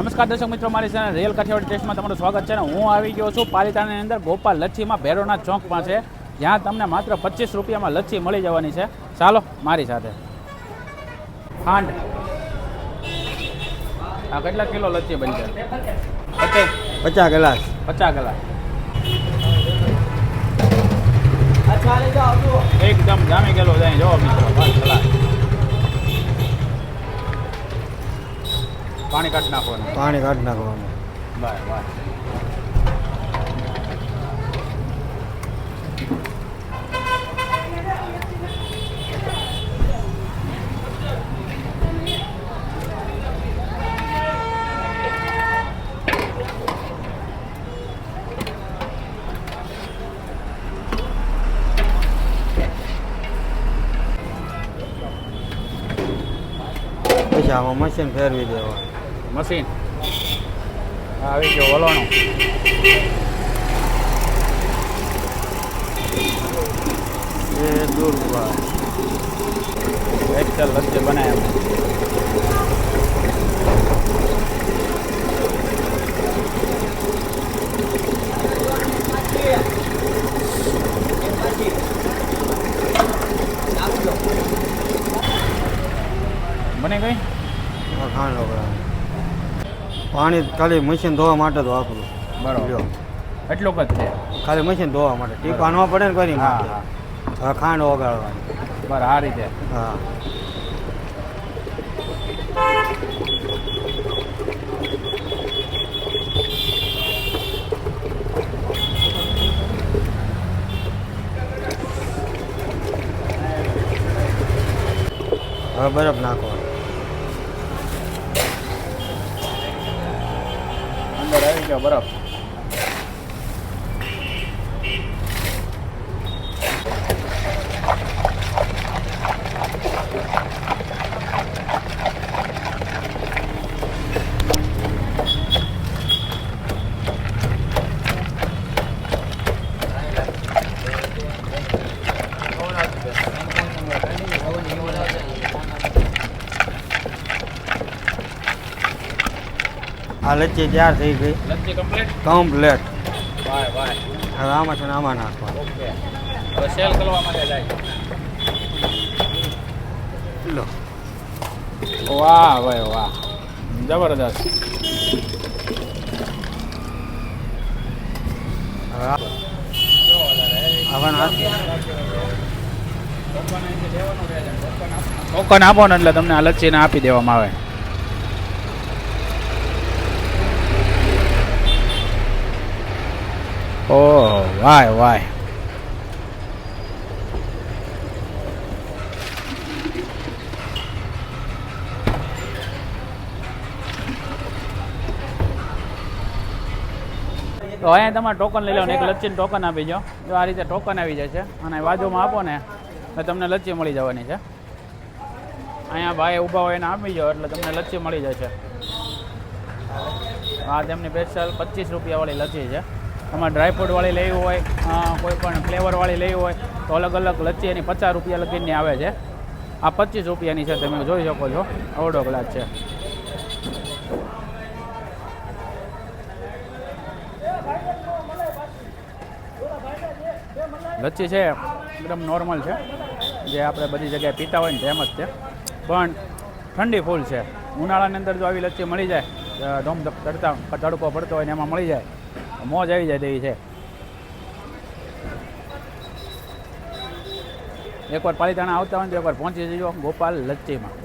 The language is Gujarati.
નમસ્કાર દર્શક મિત્રો મારી ચેનલ રેલ કાઠિયાવાડ ટેસ્ટમાં તમારું સ્વાગત છે ને હું આવી ગયો છું પાલિતાણાની અંદર ગોપાલ લચ્છીમાં ભેરોના ચોકમાં છે જ્યાં તમને માત્ર પચીસ રૂપિયામાં લચ્છી મળી જવાની છે. ચાલો મારી સાથે. ખાંડ આ કેટલા કિલો લચ્છી બની પચાસ. પચાસ ગ્લાસ. પચાસ ગ્લાસ. એકદમ જામી ગયેલો જાય જો મિત્રો પાંચ કલાક પાણી કાઢી નાખવાનું? પાણી કાઢી નાખવાનું. બાય બાય પછી આમાં મશીન ફેરવી દેવા. મશીન. આવી ગયો વલોણો. એ દૂર એક્સેલ વચ્ચે બનાવ્યા બને ગઈ ખાંડ વગર પાણી ખાલી મશીન ધોવા માટે તો વાપરું બરાબર. એટલું જ છે. ખાલી મશીન ધોવા માટે. ટીપા પડે ને કરી હા હા. ખાંડ ઓગાળવાની. બરાબર આ રીતે. હા. હવે બરફ નાખવાનો. અંદર આવી ગયા બરફ આ લચ્ચી તૈયાર થઈ ગઈ. લચ્છી કમ્પ્લીટ કમ્પ્લેટ વાય વાય હવે આમાં છે ને આમાં નાખવા ઓકે. હવે સેલ કરવા માટે જાય. લો. વાહ ભાઈ વાહ. જબરદસ્ત. ટોકન આપો ને એટલે તમને આ લચ્છીને આપી દેવામાં આવે. ઓહ વાય વાય તો અહીંયા તમારે ટોકન લઈ લો એક લચ્છીનું ટોકન આપી જો જો આ રીતે ટોકન આવી જાય છે. અને બાજુમાં આપો ને, તો તમને લચ્છી મળી જવાની છે. અહીંયા ભાઈ ઊભા હોય એને આપી જાઓ એટલે તમને લચ્છી મળી જશે. આ તેમની સ્પેશિયલ પચીસ રૂપિયાવાળી લચ્છી છે. તમારે ડ્રાયફ્રૂટ વાળી લેવી હોય કોઈપણ કોઈ પણ ફ્લેવરવાળી લેવી હોય, તો અલગ અલગ લચ્છી એની પચાસ રૂપિયા લગીની આવે છે. આ પચીસ રૂપિયાની છે, તમે જોઈ શકો છો. અવડો ગ્લાસ છે. લચ્છી છે, એકદમ નોર્મલ છે. જે આપણે બધી જગ્યાએ પીતા હોય ને તેમ જ છે. પણ ઠંડી ફૂલ છે. ઉનાળાની અંદર જો આવી લચ્છી મળી જાય ધોમ તડતા તડકો પડતો હોય ને એમાં મળી જાય. મોજ આવી જાય તેવી છે. એકવાર પાલિતાણા આવતા હોય તો એકવાર પહોંચી જજો ગોપાલ લચ્છીમાં